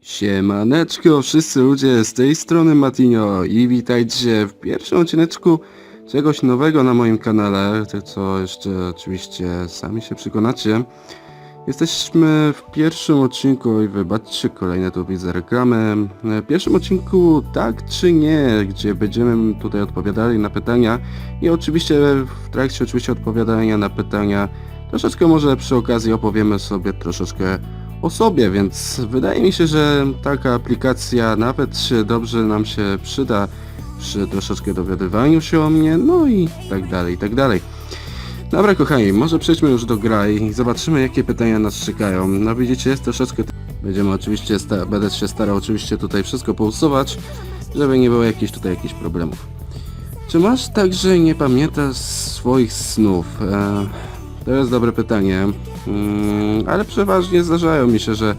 Siemaneczko wszyscy ludzie, z tej strony Matinio i witajcie w pierwszym odcineczku czegoś nowego na moim kanale, co jeszcze oczywiście sami się przekonacie. Jesteśmy w pierwszym odcinku i wybaczcie kolejne tu widzę reklamy. W pierwszym odcinku tak czy nie, gdzie będziemy tutaj odpowiadali na pytania i oczywiście w trakcie oczywiście odpowiadania na pytania troszeczkę może przy okazji opowiemy sobie troszeczkę o sobie, więc wydaje mi się, że taka aplikacja nawet dobrze nam się przyda przy troszeczkę dowiadywaniu się o mnie, no i tak dalej, i tak dalej. Dobra kochani, może przejdźmy już do gra i zobaczymy jakie pytania nas czekają. No widzicie, jest troszeczkę... Będziemy oczywiście, będę się starał oczywiście tutaj wszystko pousuwać, żeby nie było jakichś tutaj jakichś problemów. Czy masz także nie pamiętasz swoich snów? E, to jest dobre pytanie, mm, ale przeważnie zdarzają mi się, że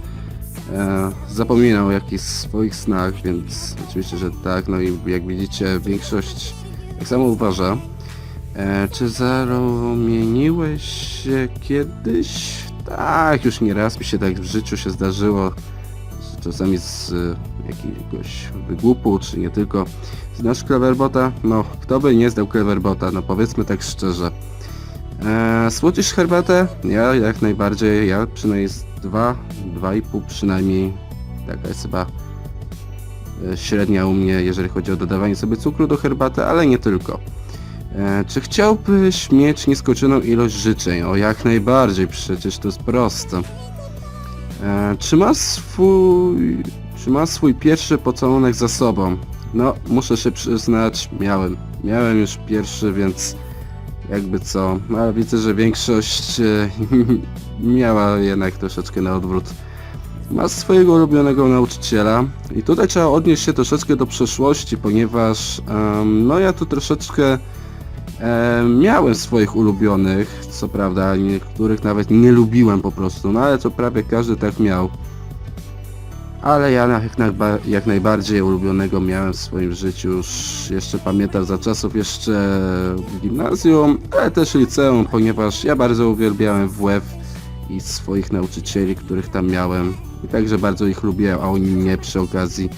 e, zapominam o jakichś swoich snach, więc oczywiście, że tak, no i jak widzicie większość tak samo uważa. E, czy zarumieniłeś się kiedyś? Tak, już nie raz mi się tak w życiu się zdarzyło, czasami z e, jakiegoś wygłupu, czy nie tylko. Znasz Cleverbota? No, kto by nie znał Cleverbota, no powiedzmy tak szczerze. Eee, słodzisz herbatę? Ja jak najbardziej, ja przynajmniej z dwa, dwa i pół przynajmniej. Taka jest chyba e, średnia u mnie, jeżeli chodzi o dodawanie sobie cukru do herbaty, ale nie tylko. E, czy chciałbyś mieć nieskończoną ilość życzeń? O jak najbardziej, przecież to jest proste. E, czy masz swój... Czy masz swój pierwszy pocałunek za sobą? No, muszę się przyznać, miałem. Miałem już pierwszy, więc jakby co, no, ale widzę, że większość e, miała jednak troszeczkę na odwrót. Masz swojego ulubionego nauczyciela i tutaj trzeba odnieść się troszeczkę do przeszłości, ponieważ em, no ja tu troszeczkę em, miałem swoich ulubionych, co prawda niektórych nawet nie lubiłem po prostu, no ale to prawie każdy tak miał. Ale ja na- jak, najba- jak najbardziej ulubionego miałem w swoim życiu, już jeszcze pamiętam za czasów jeszcze gimnazjum, ale też liceum, ponieważ ja bardzo uwielbiałem WF i swoich nauczycieli, których tam miałem. I także bardzo ich lubiłem, a oni mnie przy okazji,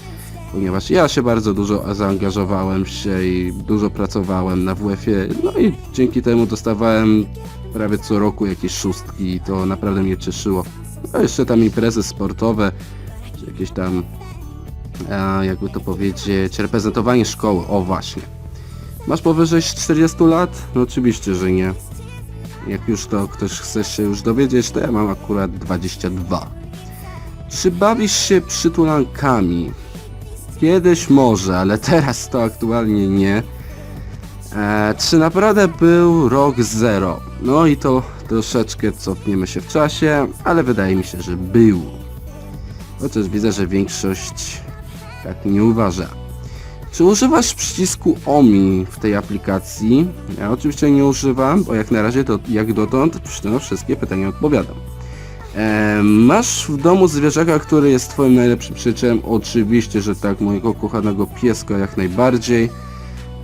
ponieważ ja się bardzo dużo zaangażowałem się i dużo pracowałem na WF-ie, no i dzięki temu dostawałem prawie co roku jakieś szóstki i to naprawdę mnie cieszyło. No jeszcze tam imprezy sportowe, jakieś tam, a, jakby to powiedzieć, reprezentowanie szkoły, o właśnie. Masz powyżej 40 lat? No oczywiście, że nie. Jak już to ktoś chce się już dowiedzieć, to ja mam akurat 22. Czy bawisz się przytulankami? Kiedyś może, ale teraz to aktualnie nie. E, czy naprawdę był rok zero? No i to troszeczkę cofniemy się w czasie, ale wydaje mi się, że był. Chociaż widzę, że większość tak nie uważa. Czy używasz przycisku OMI w tej aplikacji? Ja oczywiście nie używam, bo jak na razie to jak dotąd na wszystkie pytania odpowiadam. E, masz w domu zwierzaka, który jest twoim najlepszym przyjacielem? Oczywiście, że tak, mojego kochanego pieska jak najbardziej.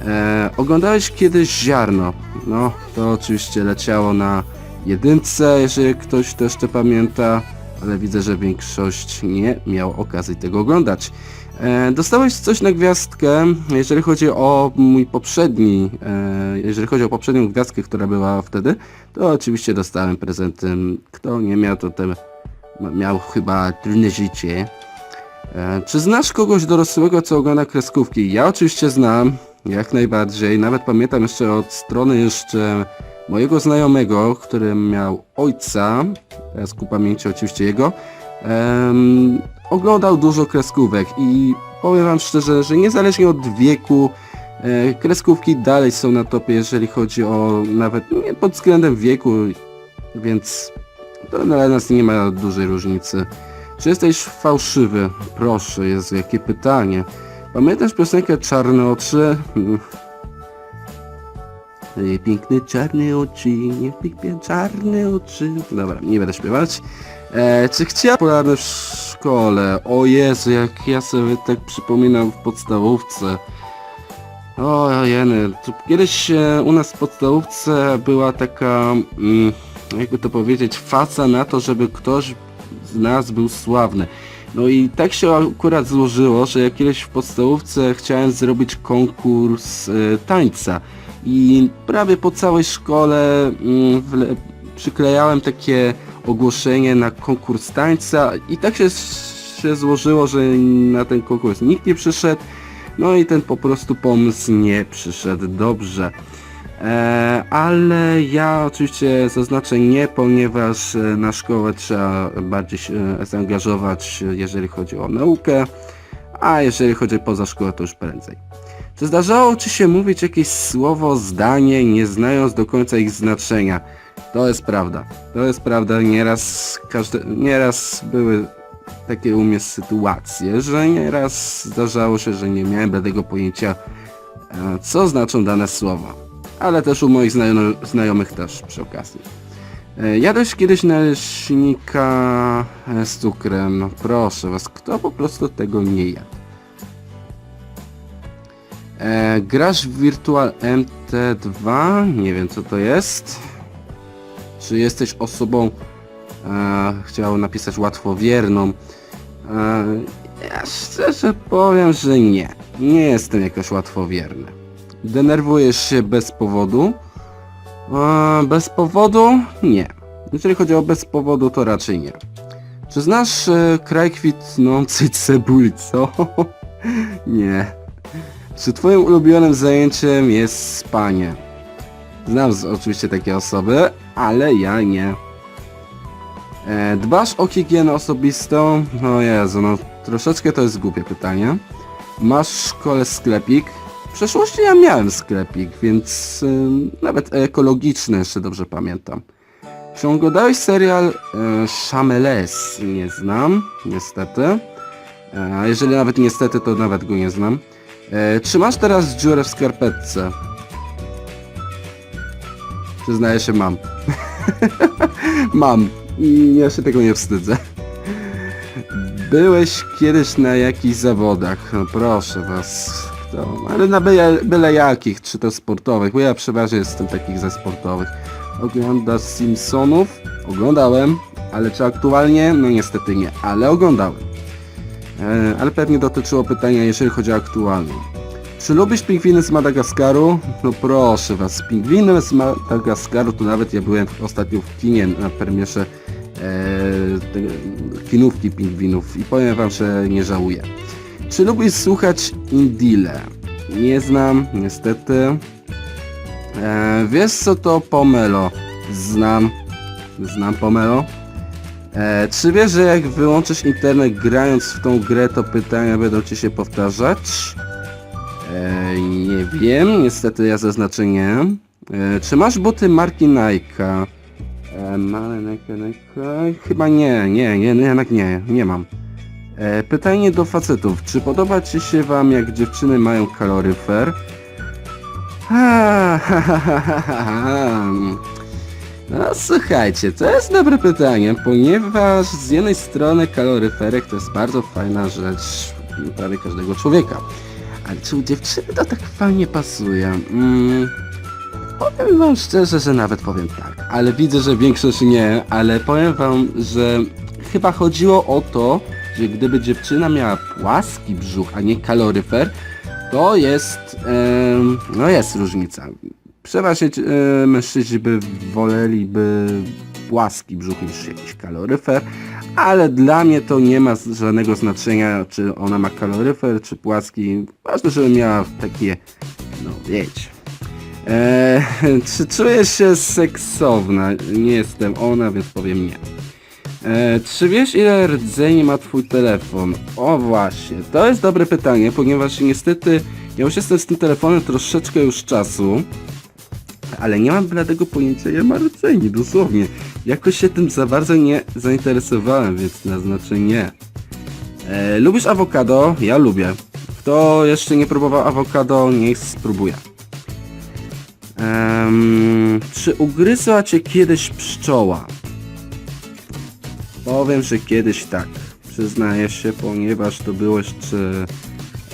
E, oglądałeś kiedyś ziarno? No, to oczywiście leciało na jedynce, jeżeli ktoś też to pamięta, ale widzę, że większość nie miał okazji tego oglądać. E, dostałeś coś na gwiazdkę, jeżeli chodzi o mój poprzedni, e, jeżeli chodzi o poprzednią gwiazdkę, która była wtedy, to oczywiście dostałem prezentem. Kto nie miał, to ten miał chyba trudne życie. E, czy znasz kogoś dorosłego, co ogląda kreskówki? Ja oczywiście znam, jak najbardziej. Nawet pamiętam jeszcze od strony jeszcze mojego znajomego, który miał ojca, teraz ku pamięci oczywiście jego, oglądał dużo kreskówek i powiem wam szczerze, że niezależnie od wieku, e, kreskówki dalej są na topie, jeżeli chodzi o nawet nie pod względem wieku, więc to dla nas nie ma dużej różnicy. Czy jesteś fałszywy? Proszę, jest jakie pytanie. Pamiętasz piosenkę Czarne oczy? Piękne czarne oczy, niech piękne czarne oczy. Dobra, nie będę śpiewać. E, czy chciała popularne w szkole? O Jezu, jak ja sobie tak przypominam w podstawówce. O, jeny, kiedyś e, u nas w podstawówce była taka, mm, jakby to powiedzieć, faca na to, żeby ktoś z nas był sławny. No i tak się akurat złożyło, że ja kiedyś w podstawówce chciałem zrobić konkurs e, tańca i prawie po całej szkole wle- przyklejałem takie ogłoszenie na konkurs tańca i tak się, się złożyło, że na ten konkurs nikt nie przyszedł, no i ten po prostu pomysł nie przyszedł dobrze. E, ale ja oczywiście zaznaczę nie, ponieważ e, na szkołę trzeba bardziej się e, zaangażować, jeżeli chodzi o naukę, a jeżeli chodzi poza szkołę, to już prędzej. Czy zdarzało Ci się mówić jakieś słowo, zdanie, nie znając do końca ich znaczenia? To jest prawda. To jest prawda. Nieraz, każde, nieraz były takie u mnie sytuacje, że nieraz zdarzało się, że nie miałem bladego pojęcia, e, co znaczą dane słowa. Ale też u moich znajomych, też przy okazji. E, Jadłeś kiedyś naleśnika e, z cukrem? Proszę was, kto po prostu tego nie jadł? E, grasz w Virtual MT2? Nie wiem co to jest. Czy jesteś osobą, e, chciał napisać łatwowierną? E, ja szczerze powiem, że nie. Nie jestem jakoś łatwowierny. Denerwujesz się bez powodu? E, bez powodu? Nie. Jeżeli chodzi o bez powodu, to raczej nie. Czy znasz e, kraj kwitnącej cebuli, co? nie. Czy twoim ulubionym zajęciem jest spanie? Znam oczywiście takie osoby, ale ja nie. E, dbasz o higienę osobistą? No Jezu, no troszeczkę to jest głupie pytanie. Masz w szkole sklepik? W przeszłości ja miałem sklepik, więc nawet ekologiczny jeszcze dobrze pamiętam. Czy oglądałeś serial e, Shameless? Nie znam, niestety. E, A jeżeli nawet niestety, to nawet go nie znam. E, czy masz teraz dziurę w skarpetce? Przyznaję się, mam. mam. I ja się tego nie wstydzę. Byłeś kiedyś na jakichś zawodach? No proszę was. Ale na byle, byle jakich, czy to sportowych, bo ja przeważnie jestem takich ze sportowych. Oglądasz Simpsonów? Oglądałem, ale czy aktualnie? No niestety nie, ale oglądałem. E, ale pewnie dotyczyło pytania, jeżeli chodzi o aktualną. Czy lubisz pingwiny z Madagaskaru? No proszę was, pingwiny z Madagaskaru to nawet ja byłem ostatnio w kinie na premierze e, kinówki pingwinów i powiem wam, że nie żałuję. Czy lubisz słuchać Indile? Nie znam, niestety. E, wiesz co to Pomelo? Znam. Znam Pomelo. E, czy wiesz, że jak wyłączysz internet grając w tą grę, to pytania będą ci się powtarzać? E, nie wiem, niestety ja zaznaczę nie. E, czy masz buty marki Nike? E, Nike, Nike? Chyba nie, nie, nie, nie, jednak nie, nie mam. E, pytanie do facetów. Czy podoba ci się wam, jak dziewczyny mają kaloryfer? Ha, ha, ha, ha, ha, ha. No słuchajcie, to jest dobre pytanie, ponieważ z jednej strony kaloryferek to jest bardzo fajna rzecz prawie każdego człowieka. Ale czy u dziewczyny to tak fajnie pasuje? Mm, powiem wam szczerze, że nawet powiem tak. Ale widzę, że większość nie, ale powiem wam, że chyba chodziło o to, że gdyby dziewczyna miała płaski brzuch, a nie kaloryfer, to jest, no jest różnica. Przeważnie e, mężczyźni by woleliby płaski brzuch niż jakiś kaloryfer, ale dla mnie to nie ma żadnego znaczenia, czy ona ma kaloryfer, czy płaski. Ważne, żeby miała takie, no wiecie. E, czy czujesz się seksowna? Nie jestem ona, więc powiem nie. E, czy wiesz ile rdzeni ma twój telefon? O właśnie, to jest dobre pytanie, ponieważ niestety ja już jestem z tym telefonem troszeczkę już czasu, ale nie mam bladego pojęcia ile ma rdzeni, dosłownie. Jakoś się tym za bardzo nie zainteresowałem, więc naznaczę nie. E, lubisz awokado? Ja lubię. Kto jeszcze nie próbował awokado, niech spróbuje. Czy ugryzła cię kiedyś pszczoła? Powiem, że kiedyś tak. Przyznaję się, ponieważ to było jeszcze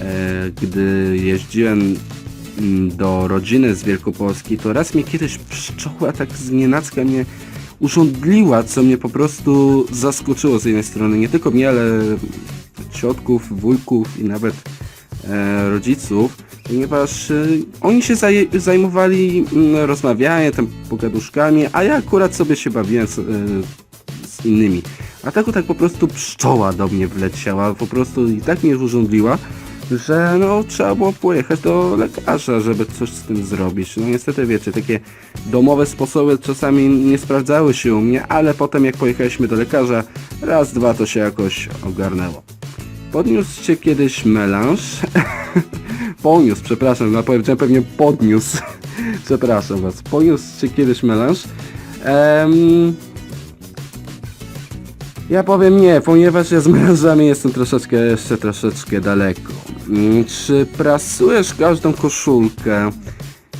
e, gdy jeździłem do rodziny z Wielkopolski, to raz mnie kiedyś pszczoła tak z nienacka mnie urządliła, co mnie po prostu zaskoczyło z jednej strony. Nie tylko mnie, ale ciotków, wujków i nawet e, rodziców, ponieważ e, oni się zaj zajmowali mm, rozmawianiem, tam pogaduszkami, a ja akurat sobie się bawiłem z, e, z innymi. A tak tak po prostu pszczoła do mnie wleciała, po prostu i tak mnie urządliła, że no trzeba było pojechać do lekarza, żeby coś z tym zrobić. No niestety wiecie, takie domowe sposoby czasami nie sprawdzały się u mnie, ale potem jak pojechaliśmy do lekarza, raz, dwa to się jakoś ogarnęło. Podniósł cię kiedyś melanż? Poniósł, przepraszam, no powiedziałem pewnie podniósł. przepraszam was. Poniósł cię kiedyś melanż? Em, ja powiem nie, ponieważ ja z melanżami jestem troszeczkę, jeszcze troszeczkę daleko. Mm, Czy prasujesz każdą koszulkę?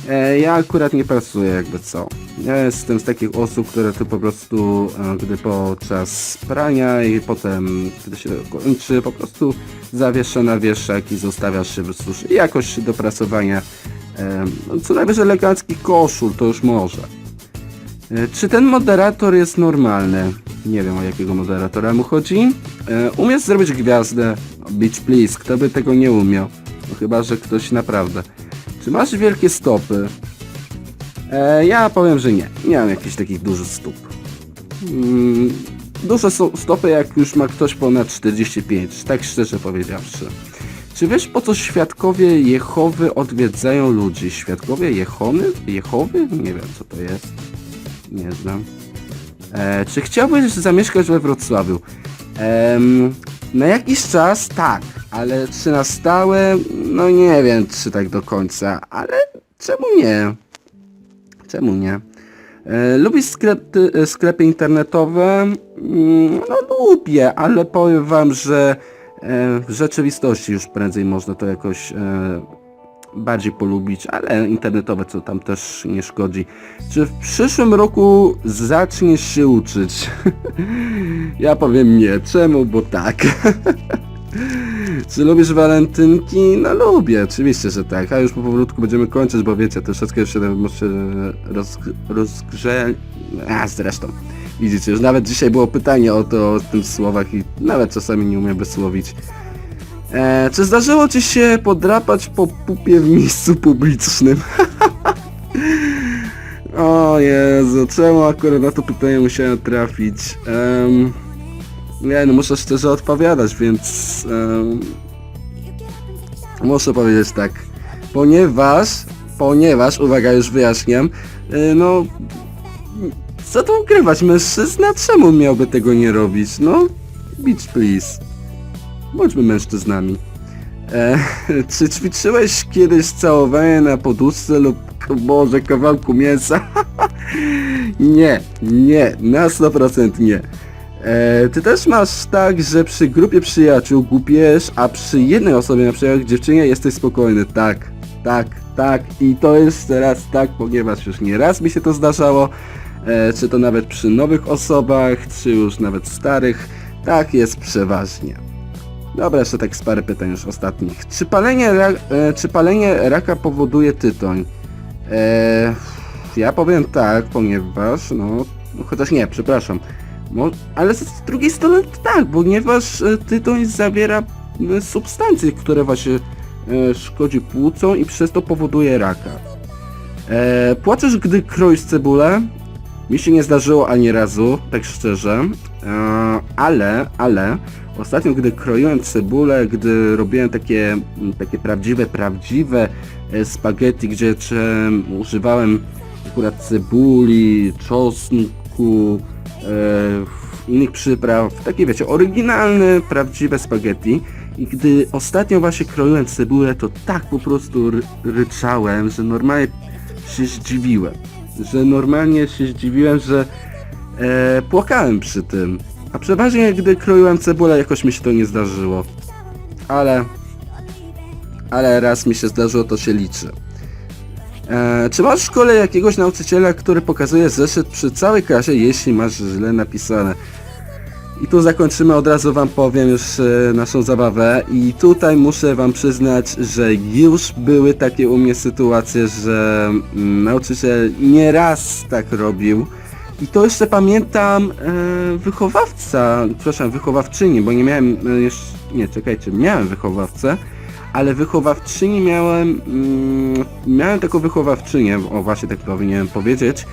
E, ja akurat nie prasuję jakby co. Ja jestem z takich osób, które tu po prostu, e, gdy podczas prania i potem, gdy się kończy, po prostu zawiesza na wieszak i zostawiasz się wysuszyć. Jakoś do prasowania, e, no, co najwyżej elegancki koszul, to już może. E, Czy ten moderator jest normalny? Nie wiem o jakiego moderatora mu chodzi. E, umiesz zrobić gwiazdę? Beach please, kto by tego nie umiał? No chyba, że ktoś naprawdę. Czy masz wielkie stopy? E, ja powiem, że nie. Nie mam jakichś takich dużych stóp. Mm, duże są stopy, jak już ma ktoś ponad 45, tak szczerze powiedziawszy. Czy wiesz po co świadkowie Jehowy odwiedzają ludzi? Świadkowie Jehony? Jehowy? Nie wiem co to jest. Nie znam. E, czy chciałbyś zamieszkać we Wrocławiu? Na jakiś czas tak, ale czy na stałe? No nie wiem, czy tak do końca, ale czemu nie? Czemu nie? E, lubisz sklepy, sklepy internetowe? Mm, No lubię, ale powiem wam, że e, w rzeczywistości już prędzej można to jakoś e, bardziej polubić, ale internetowe co tam też nie szkodzi. Czy w przyszłym roku zaczniesz się uczyć? ja powiem nie. Czemu? Bo tak. Czy lubisz walentynki? No lubię, oczywiście, że tak. A już po powrótku będziemy kończyć, bo wiecie, troszeczkę już się roz, rozgrze... A zresztą. Widzicie, już nawet dzisiaj było pytanie o to, o tym słowach i nawet czasami nie umiem wysłowić. E, czy zdarzyło ci się podrapać po pupie w miejscu publicznym? o Jezu, czemu akurat na to pytanie musiałem trafić? Em, nie, no muszę szczerze odpowiadać, więc em, muszę powiedzieć tak. Ponieważ, ponieważ, uwaga, już wyjaśniam, y, no co tu ukrywać, mężczyzna czemu miałby tego nie robić? No, bitch please. Bądźmy mężczyznami. E, czy ćwiczyłeś kiedyś całowanie na poduszce lub, o Boże, kawałku mięsa? nie, nie, na 100% nie. E, ty też masz tak, że przy grupie przyjaciół głupiesz, a przy jednej osobie, na przykład dziewczynie, jesteś spokojny. Tak, tak, tak. I to jest teraz tak, ponieważ już nie raz mi się to zdarzało. E, czy to nawet przy nowych osobach, czy już nawet starych. Tak jest przeważnie. Dobra, jeszcze tak z parę pytań już ostatnich. Czy palenie, ra e, czy palenie raka powoduje tytoń? E, ja powiem tak, ponieważ, no, chociaż nie, przepraszam. Mo ale z drugiej strony tak, ponieważ e, tytoń zawiera e, substancje, które właśnie e, szkodzi płucom i przez to powoduje raka. E, płaczesz, gdy kroisz cebulę? Mi się nie zdarzyło ani razu, tak szczerze, e, ale, ale ostatnio gdy kroiłem cebulę, gdy robiłem takie, m, takie prawdziwe, prawdziwe e, spaghetti, gdzie używałem akurat cebuli, czosnku, e, innych przypraw, takie wiecie, oryginalne, prawdziwe spaghetti i gdy ostatnio właśnie kroiłem cebulę, to tak po prostu ry ryczałem, że normalnie się zdziwiłem że normalnie się zdziwiłem, że e, płakałem przy tym. A przeważnie gdy kroiłem cebulę jakoś mi się to nie zdarzyło. Ale ale raz mi się zdarzyło, to się liczy. E, czy masz w szkole jakiegoś nauczyciela, który pokazuje zeszyt przy całej klasie, jeśli masz źle napisane? I tu zakończymy, od razu wam powiem już e, naszą zabawę i tutaj muszę wam przyznać, że już były takie u mnie sytuacje, że mm, nauczyciel nieraz tak robił. I to jeszcze pamiętam e, wychowawca, przepraszam, wychowawczyni, bo nie miałem e, jeszcze, nie czekajcie, miałem wychowawcę, ale wychowawczyni miałem, mm, miałem taką wychowawczynię, o właśnie tak powinienem powiedzieć,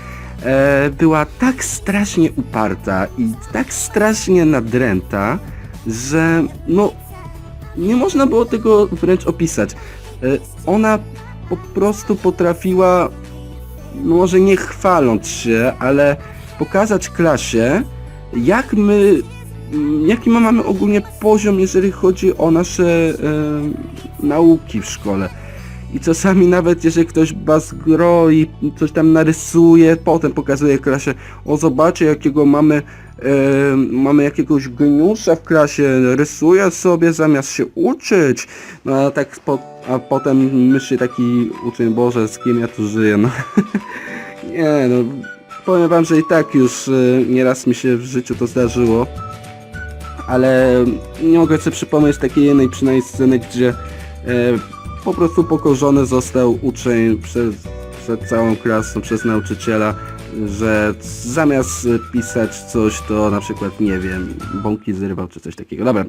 e, była tak strasznie uparta i tak strasznie nadręta, że no nie można było tego wręcz opisać. E, ona po prostu potrafiła, no może nie chwaląc się, ale pokazać klasie, jak my, mm, jaki my mamy ogólnie poziom, jeżeli chodzi o nasze e, nauki w szkole. I czasami nawet jeżeli ktoś bazgroi, coś tam narysuje, potem pokazuje klasie, o zobaczcie jakiego mamy, e, mamy jakiegoś geniusza w klasie, rysuje sobie zamiast się uczyć. No a tak po, a potem myśli taki uczeń, Boże, z kim ja tu żyję, no. Nie no, powiem wam, że i tak już e, nieraz mi się w życiu to zdarzyło. Ale nie mogę sobie przypomnieć takiej jednej przynajmniej sceny, gdzie e, po prostu pokorzony został uczeń przez, przed całą klasą, przez nauczyciela, że zamiast pisać coś, to na przykład, nie wiem, bąki zrywał czy coś takiego. Dobra,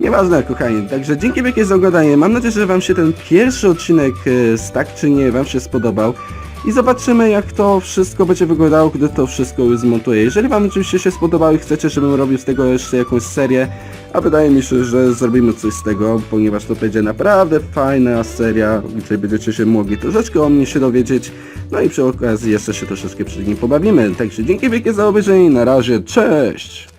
nieważne kochani, także dzięki wielkie za oglądanie. Mam nadzieję, że wam się ten pierwszy odcinek e, z tak czy nie wam się spodobał i zobaczymy jak to wszystko będzie wyglądało, gdy to wszystko już zmontuję. Jeżeli Wam oczywiście się spodobało i chcecie, żebym robił z tego jeszcze jakąś serię, a wydaje mi się, że zrobimy coś z tego, ponieważ to będzie naprawdę fajna seria, gdzie będziecie się mogli troszeczkę o mnie się dowiedzieć, no i przy okazji jeszcze się troszeczkę przy nim pobawimy. Także dzięki wielkie za obejrzenie, na razie, cześć!